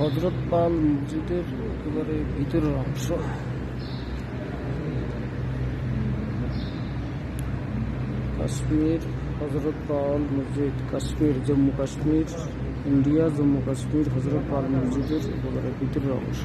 হজরত পাল মসজিদের একেবারে ভিতরের অংশ। কাশ্মীর, হজরত পাল মসজিদ, কাশ্মীর, জম্মু কাশ্মীর, ইন্ডিয়া, জম্মু কাশ্মীর, হজরত পাল মসজিদের একেবারে ভিতরের অংশ।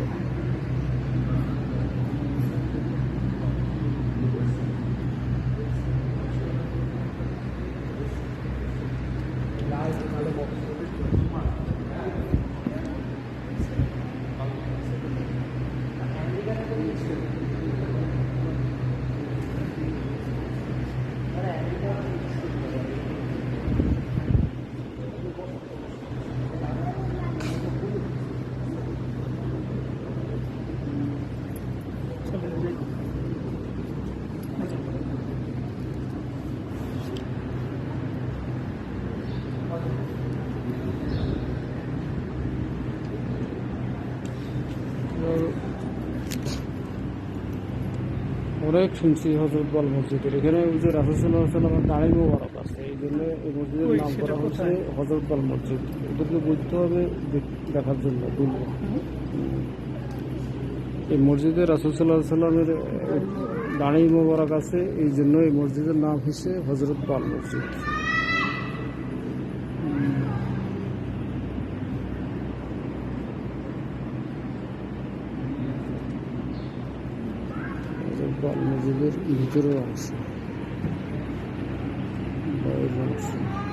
অনেক শুনছি হজরত বল মসজিদের। এখানে ওই যে রাসুসাল্লামের দাঁড়ি মোবারক আছে। এই জন্য এই মসজিদের নাম করা হচ্ছে হজরত বল মসজিদ। ওদেরকে বুঝতে হবে দেখ- দেখার জন্য বুঝব এই মসজিদে রাসুসাল্লাহ সাল্লামের দাঁড়ি মোবারক আছে। এই জন্য এই মসজিদের নাম হচ্ছে হজরত পাল মসজিদ। পাল মসজিদের ভিতরের অংশ বাইরের অংশ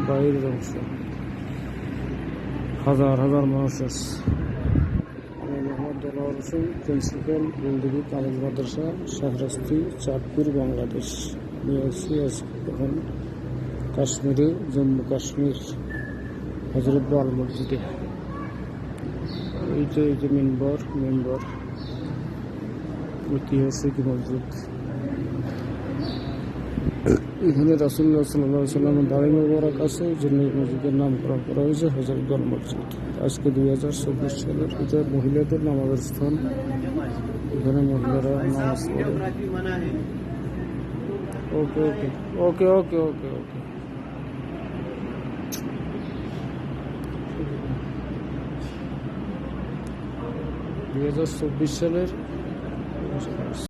বাইরের অংশ হাজার হাজার মানুষ আছে আমি প্রিন্সিপাল বলদিবি কামিল মাদ্রাসা শাহরাস্তি চাঁদপুর বাংলাদেশ নিয়ে এখন কাশ্মীরে জম্মু কাশ্মীর হজরত বাল মসজিদে এই যে এই যে মেম্বার মেম্বার ঐতিহাসিক মসজিদ এখানে রাসুল্লাহ সাল্লাহ সাল্লামের দাড়ি মোবারক আছে জন্য মসজিদের নামকরণ করা হয়েছে হজরতগঞ্জ মসজিদ। আজকে দুই হাজার চব্বিশ সালের এটা মহিলাদের নামাজের স্থান। এখানে মহিলারা নামাজ পড়ে। ওকে ওকে ওকে ওকে ওকে ওকে। দুই হাজার চব্বিশ সালের Of course.